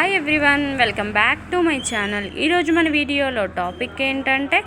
Hi everyone welcome back to my channel ఈరోజు మన వీడియోలో టాపిక్ ఏంటంటే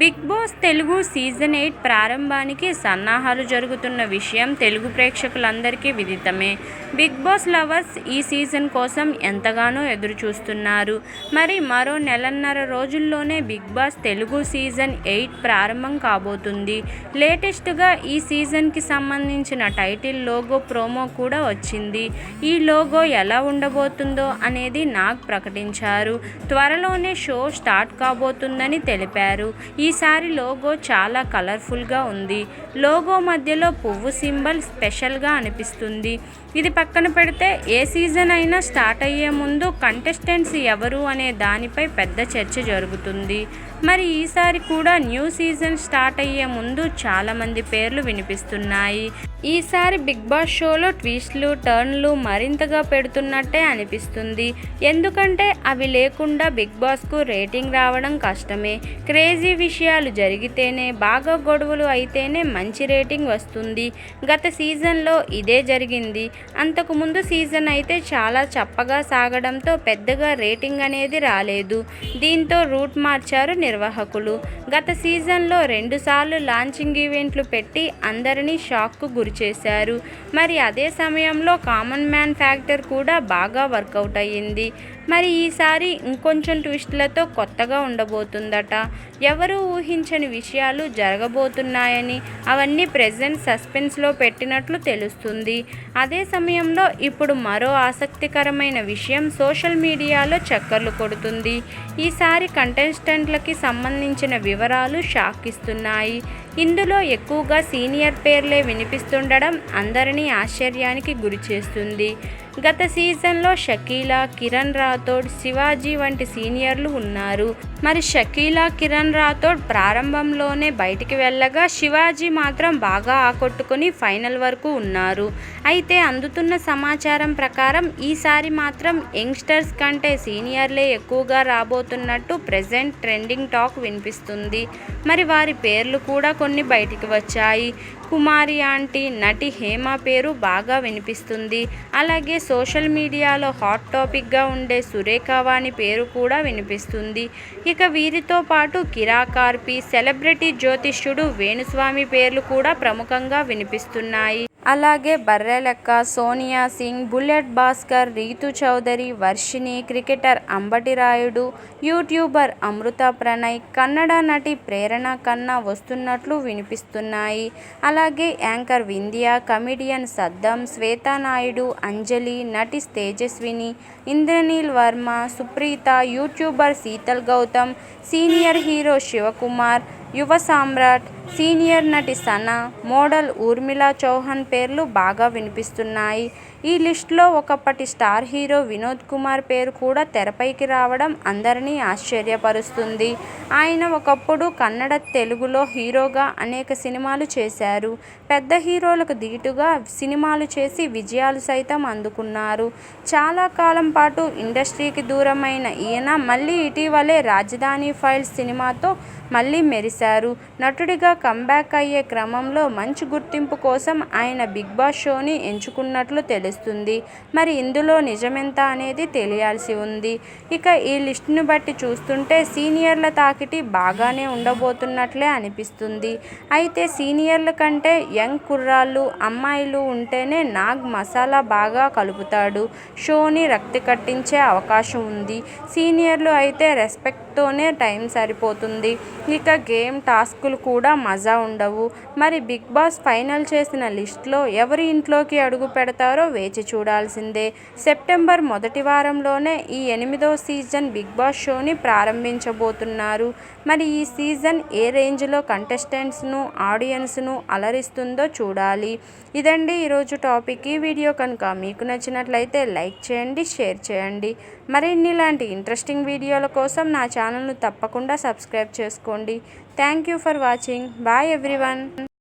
Bigg Boss Telugu season eight ప్రారంభానికి సన్నాహాలు జరుగుతున్న విషయం తెలుగు ప్రేక్షకులందరికీ విదితమే. బిగ్ బాస్ లవర్స్ ఈ సీజన్ కోసం ఎంతగానో ఎదురు చూస్తున్నారు మరి మరో నెలన్నర రోజుల్లోనే Bigg Boss Telugu season eight ప్రారంభం కాబోతుంది. లేటెస్ట్గా ఈ సీజన్కి సంబంధించిన టైటిల్ లోగో ప్రోమో కూడా వచ్చింది. ఈ లోగో ఎలా ఉండబోతుందో అనేది నాగ్ ప్రకటించారు. త్వరలోనే షో స్టార్ట్ కాబోతుందని తెలిపారు. ఈసారి లోగో చాలా కలర్ఫుల్గా ఉంది. లోగో మధ్యలో పువ్వు సింబల్ స్పెషల్గా అనిపిస్తుంది. ఇది పక్కన పెడితే ఏ సీజన్ అయినా స్టార్ట్ అయ్యే ముందు కంటెస్టెంట్స్ ఎవరు అనే దానిపై పెద్ద చర్చ జరుగుతుంది. మరి ఈసారి కూడా న్యూ సీజన్ స్టార్ట్ అయ్యే ముందు చాలామంది పేర్లు వినిపిస్తున్నాయి. ఈసారి బిగ్ బాస్ షోలో ట్విస్ట్లు టర్న్లు మరింతగా పెడుతున్నట్టే అనిపిస్తుంది. ఎందుకంటే అవి లేకుండా బిగ్ బాస్కు రేటింగ్ రావడం కష్టమే. క్రేజీ విషయాలు జరిగితేనే బాగా గొడవలు అయితేనే మంచి రేటింగ్ వస్తుంది. గత సీజన్లో ఇదే జరిగింది. అంతకుముందు సీజన్ అయితే చాలా చప్పగా సాగడంతో పెద్దగా రేటింగ్ అనేది రాలేదు. దీంతో రూట్ మార్చారు నిర్వాహకులు. గత సీజన్లో రెండుసార్లు లాంచింగ్ ఈవెంట్లు పెట్టి అందరినీ షాక్కు గురిచేశారు. మరి అదే సమయంలో కామన్ మ్యాన్ ఫ్యాక్టర్ కూడా బాగా వర్కౌట్ అయ్యింది. మరి ఈసారి ఇంకొంచెం ట్విస్ట్లతో కొత్తగా ఉండబోతుందట. ఎవరు ఊహించని విషయాలు జరగబోతున్నాయని అవన్నీ ప్రెజెంట్ సస్పెన్స్లో పెట్టినట్లు తెలుస్తుంది. అదే సమయంలో ఇప్పుడు మరో ఆసక్తికరమైన విషయం సోషల్ మీడియాలో చక్కర్లు కొడుతుంది. ఈసారి కంటెస్టెంట్లకి సంబంధించిన వివరాలు షాక్ ఇస్తున్నాయి ఇందులో ఎక్కువగా సీనియర్ పేర్లే వినిపిస్తుండడం అందరినీ ఆశ్చర్యానికి గురిచేస్తుంది. గత సీజన్లో షకీలా కిరణ్ రాథోడ్ శివాజీ వంటి సీనియర్లు ఉన్నారు. మరి షకీలా కిరణ్ రాథోడ్ ప్రారంభంలోనే బయటికి వెళ్ళగా శివాజీ మాత్రం బాగా ఆకట్టుకుని ఫైనల్ వరకు ఉన్నారు. అయితే అందుతున్న సమాచారం ప్రకారం ఈసారి మాత్రం యంగ్స్టర్స్ కంటే సీనియర్లే ఎక్కువగా రాబోతున్నట్టు ప్రజెంట్ ట్రెండింగ్ టాక్ వినిపిస్తుంది. మరి వారి పేర్లు కూడా కొన్ని బయటికి వచ్చాయి. కుమారి ఆంటీ నటి హేమ పేరు బాగా వినిపిస్తుంది. అలాగే సోషల్ మీడియాలో హాట్ టాపిక్గా ఉండే సురేఖావాణి పేరు కూడా వినిపిస్తుంది. ఇక వీరితో పాటు కిరాకార్పి సెలబ్రిటీ జ్యోతిష్యుడు వేణుస్వామి పేర్లు కూడా ప్రముఖంగా వినిపిస్తున్నాయి. అలాగే Barrelakka Sonia Singh Bullet Bhaskar Ritu Chaudhary Varshini cricketer Ambati Rayudu YouTuber Amrutha Pranay Kannada నటి ప్రేరణ కన్నా వస్తున్నట్లు వినిపిస్తున్నాయి. అలాగే యాంకర్ వింధ్య కమిడియన్ సద్దం శ్వేతా నాయుడు అంజలి నటి Tejaswini Indraneel Varma Supritha YouTuber Sheetal Gautham senior hero Shivakumar Yuva Samrat senior నటి సనా మోడల్ ఊర్మిళ చౌహాన్ పేర్లు బాగా వినిపిస్తున్నాయి. ఈ లిస్టులో ఒకప్పటి స్టార్ హీరో వినోద్ కుమార్ పేరు కూడా తెరపైకి రావడం అందరినీ ఆశ్చర్యపరుస్తుంది. ఆయన ఒకప్పుడు కన్నడ తెలుగులో హీరోగా అనేక సినిమాలు చేశారు. పెద్ద హీరోలకు ధీటుగా సినిమాలు చేసి విజయాలు సైతం అందుకున్నారు. చాలా కాలం పాటు ఇండస్ట్రీకి దూరమైన ఈయన మళ్ళీ ఇటీవలే రాజధాని ఫైల్స్ సినిమాతో మళ్ళీ మెరిశారు. నటుడిగా కంబ్యాక్ అయ్యే క్రమంలో మంచి గుర్తింపు కోసం ఆయన బిగ్ బాస్ షోని ఎంచుకున్నట్లు తెలుస్తుంది. మరి ఇందులో నిజమెంత అనేది తెలియాల్సి ఉంది. ఇక ఈ లిస్టును బట్టి చూస్తుంటే సీనియర్ల తాకిటి బాగానే ఉండబోతున్నట్లే అనిపిస్తుంది. అయితే సీనియర్ల కంటే యంగ్ కుర్రాళ్ళు అమ్మాయిలు ఉంటేనే నాగ్ మసాలా బాగా కలుపుతాడు. షోని రక్తి కట్టించే అవకాశం ఉంది. సీనియర్లు అయితే రెస్పెక్ట్ తోనే టైం సరిపోతుంది. ఇక గేమ్ టాస్కులు కూడా మజా ఉండవు. మరి బిగ్ బాస్ ఫైనల్ చేసిన లిస్ట్లో ఎవరి ఇంట్లోకి అడుగు పెడతారో వేచి చూడాల్సిందే. సెప్టెంబర్ మొదటి వారంలోనే ఈ ఎనిమిదో సీజన్ బిగ్ బాస్ షోని ప్రారంభించబోతున్నారు. మరి ఈ సీజన్ ఏ రేంజ్లో కంటెస్టెంట్స్ను ఆడియన్స్ను అలరిస్తుందో చూడాలి. ఇదండి ఈరోజు టాపిక్. ఈ వీడియో కనుక మీకు నచ్చినట్లయితే లైక్ చేయండి షేర్ చేయండి. మరిన్ని ఇలాంటి ఇంట్రెస్టింగ్ వీడియోల కోసం నా ఛానల్ను తప్పకుండా సబ్స్క్రైబ్ చేసుకోండి. Thank you for watching bye everyone